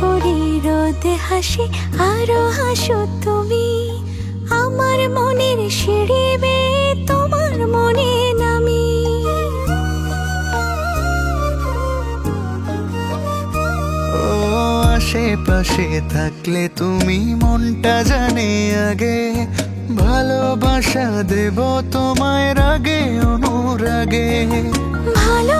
করি রোদে হাসি আরও হাসো তুমি। আমার মনের সিঁড়ি বেয়ে তোমার মনে নামি। ও আশেপাশে থাকলে তুমি মনটা জানে আগে। ভালোবাসা দেব তোমায় রাগে অনুরাগে। ভালোবাসার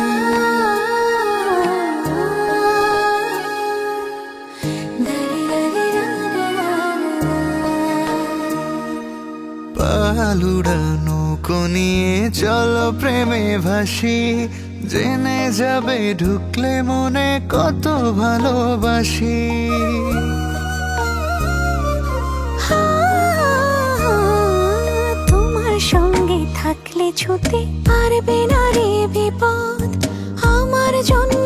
পালুড়ানো নিয়ে চলো প্রেমে ভাসি। জেনে যাবে ঢুকলে মনে কত ভালোবাসি। তোমার সঙ্গে থাকলে ছুতে পারবে না রে বিপদ। আমার জন্য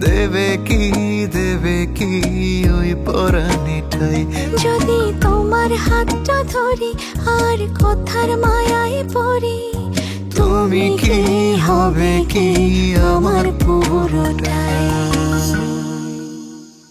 দেবে কি দেবে কি ওই পরাণে ঠাই। যদি তোমার হাতটা ধরি আর কথার মায়ায় পড়ি তুমি কি হবে কি আমার পুরোটাই?